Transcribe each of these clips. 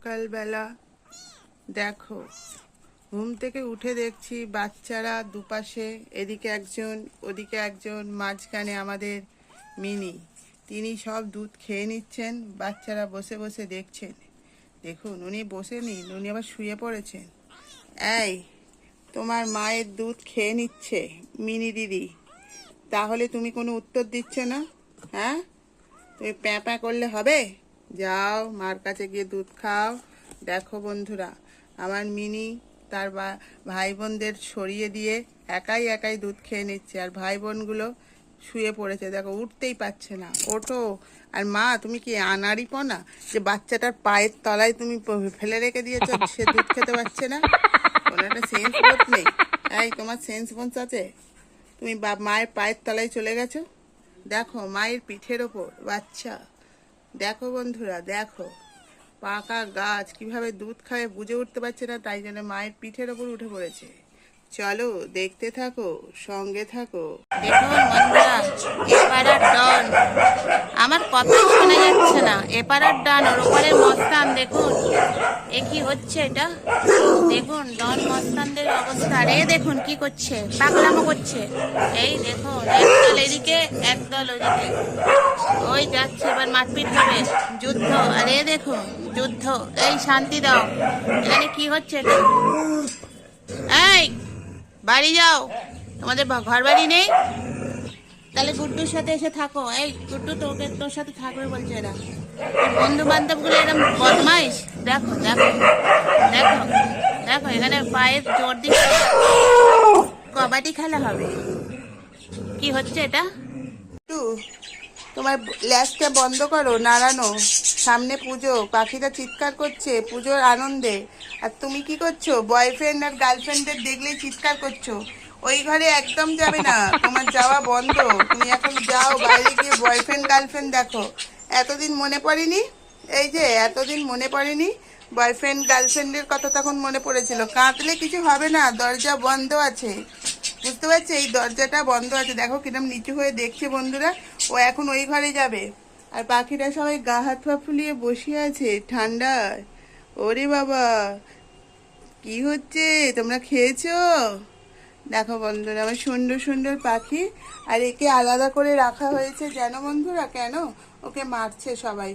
সকালবেলা। দেখো, ঘুম থেকে উঠে দেখছি বাচ্চারা দুপাশে, এদিকে একজন, ওদিকে একজন, মাঝখানে আমাদের মিনি। তিনি সব দুধ খেয়ে নিচ্ছেন, বাচ্চারা বসে বসে দেখছেন। দেখুন, উনি বসে নিন, উনি আবার শুয়ে পড়েছেন। এই, তোমার মায়ের দুধ খেয়ে নিচ্ছে, মিনি দিদি। তাহলে তুমি কোনো উত্তর দিচ্ছ না? হ্যাঁ? তুমি প্যাঁ প্যাঁ করলে হবে? যাও, মার কাছে গিয়ে দুধ খাও। দেখো বন্ধুরা, আমার মিনি তার ভাই বোনদের সরিয়ে দিয়ে একাই একাই দুধ খেয়ে নিচ্ছে। আর ভাই বোনগুলো শুয়ে পড়েছে। দেখো, উঠতেই পারছে না। ওঠো। আর মা, তুমি কি আনাড়ি না যে বাচ্চাটার পায়ের তলায় তুমি ফেলে রেখে দিয়েছ, সে দুধ খেতে পারছে না? কোনো একটা সেন্স বোধ নেই। এই, তোমার সেন্স বোধ আছে? তুমি মায়ের পায়ের তলায় চলে গেছো? দেখো, মায়ের পিঠের ওপর, বাচ্চা। দেখো বন্ধুরা, দেখো। পাকা গাছ, কীভাবে দুধ খায় বুঝে উঠতে পারছে না, তাই জন্য মায়ের পিঠের ওপর উঠে পড়েছে। চলো, দেখতে থাকো, সঙ্গে থাকো। দেখুন বন্ধুরা এপাড়ার ডন। আমার কথাই শোনা যাচ্ছে না। এপাড়ার ডান, ওর উপরের মস্তান, দেখুন। এ কি হচ্ছে এটা? দেখুন, ডন মস্তানদের অবস্থা। রে দেখুন কি করছে, পাগলামো করছে। এই দেখুন, একদল এদিকে, একদল ওদিকে। ওই যাচ্ছে এবার মারপিট হবে। যুদ্ধ, আরে দেখুন, যুদ্ধ। এই, শান্তি দাও। এখানে কি হচ্ছে এটা? এই বাড়ি যাও। তোমাদের ঘর বাড়ি নেই? তাহলে গুড্ডুর সাথে এসে থাকো। এই গুড্ডু তোকে তোর সাথে থাকবে বলছে এরা। বন্ধু বান্ধবগুলো এরকম বদমাইশ। দেখো দেখো দেখো দেখো এখানে পায়ের জোর দিয়ে কবাডি খেলা হবে। কি হচ্ছে এটা? তোমার ল্যাসটা বন্ধ করো নাড়ানো। সামনে পুজো পাখিটা চিৎকার করছে, পুজোর আনন্দে। আর তুমি কি করছ? বয়ফ্রেন্ড আর গার্লফ্রেন্ডের দেখলেই চিৎকার করছ। ওই ঘরে একদম যাবে না। তোমার যাওয়া বন্ধ। তুমি এখন যাও, বাইরে গিয়ে বয়ফ্রেন্ড গার্লফ্রেন্ড দেখো। এতদিন মনে পড়েনি? এই যে, এতদিন মনে পড়েনি? বয়ফ্রেন্ড গার্লফ্রেন্ডের কথা তখন মনে পড়েছিল। কাঁদলে কিছু হবে না, দরজা বন্ধ আছে। বুঝতে পারছি? এই দরজাটা বন্ধ আছে। দেখো কিরম নিচু হয়ে দেখছে বন্ধুরা। ও এখন ওই ঘরে যাবে। আর পাখিরা সবাই গা হাত পা ফুলিয়ে বসে আছে ঠান্ডায় ওরে বাবা, কি হচ্ছে? তোমরা খেয়েছো? দেখো বন্ধুরা, আমার সুন্দর সুন্দর পাখি, আর একে আলাদা করে রাখা হয়েছে। যেন বন্ধুরা, কেন? ওকে মারছে সবাই।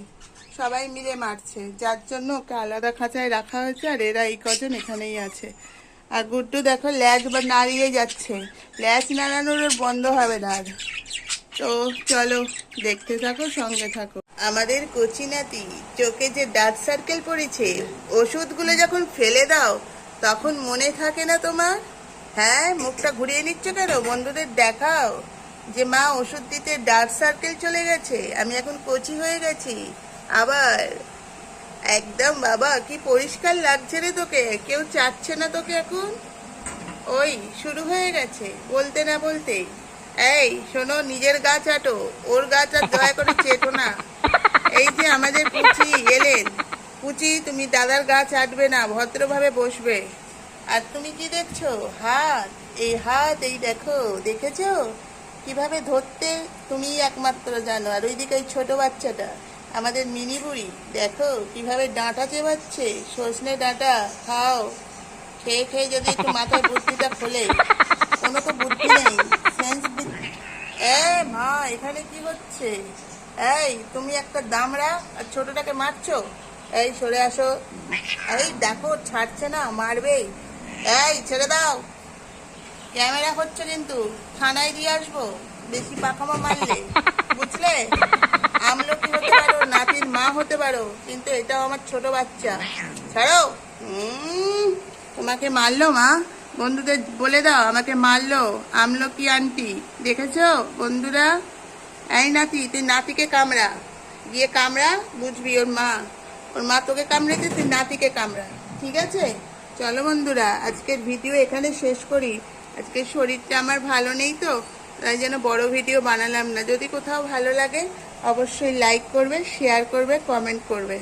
সবাই মিলে মারছে। যার জন্য ওকে আলাদা খাঁচায় রাখা হয়েছে, আর এরা এই কজন এখানেই আছে। আর গুড্ডু দেখো, ল্যাজ বা নাড়িয়ে যাচ্ছে। ল্যাজ নাড়ানোর বন্ধ হবে না আর। তো চলো, দেখতে থাকো, সঙ্গে থাকো। আমাদের কচি নাতি চোখে যে ডার্ক সার্কেল পড়েছে, ওষুধগুলো যখন ফেলে দাও, তখন মনে থাকে না তোমার? হ্যাঁ মুখটা ঘুরিয়ে নিচ্ছ কেন? বন্ধুদের দেখাও যে মা ওষুধ দিতে ডার্ক সার্কেল চলে গেছে, আমি এখন কচি হয়ে গেছি। আবার, একদম বাবা, কি পরিষ্কার লাগছে রে তোকে, কেউ চাচ্ছে না তোকে এখন? ওই, শুরু হয়ে গেছে, বলতে না বলতেই। এই, শোনো, নিজের গা চাটো ওর গাছ আর দয়া করে চেটো না। এই যে আমাদের পুচি, এলেন। পুচি, তুমি দাদার গা চাটবে না, ভদ্রভাবে বসবে। আর তুমি কি দেখছ? হাত। এই হাত, এই দেখো, দেখেছ? কীভাবে ধরতে? তুমি একমাত্র জানো। আর ওইদিকে ওই ছোট বাচ্চাটা, আমাদের মিনি বুড়ি, দেখো, কীভাবে ডাঁটা চেবাচ্ছে। সজনে ডাঁটা, খাও। খেয়ে খেয়ে যদি একটু মাথায় বুদ্ধিটা খোলে। কোনো তো বুদ্ধি নেই। এখানে কি হচ্ছে? এই, তুমি একটা দামড়া আর ছোটটাকে মারছো? এই, সরে আসো। এই, দেখো, ছাড়ছে না মারবেই এই, ছেড়ে দাও। ক্যামেরা হচ্ছে কিন্তু, থানায় দিয়ে আসব। বেশি পাখামা মারলে। বুঝলে? আমলকি হতে পারো, নাতির মা হতে পারো, কিন্তু এটাও আমার ছোট বাচ্চা। ছাড়ো। তোমাকে মারলো মা? বন্ধুদের বলে দাও, আমাকে মারলো। আমলকি আন্টি, দেখেছ বন্ধুরা? এই নাতি, তুই নাতিকে কামড়া। গিয়ে কামড়া, বুঝবি ওর মা। ওর মা তোকে কামড়েছে, তুই নাতিকে কামড়া। ঠিক আছে? চলো বন্ধুরা, আজকের ভিডিও এখানে শেষ করি। আজকে শরীরটা আমার ভালো নেই তো, তাই যেন বড় ভিডিও বানালাম না। যদি কোথাও ভালো লাগে, অবশ্যই লাইক করবে শেয়ার করবে কমেন্ট করবে।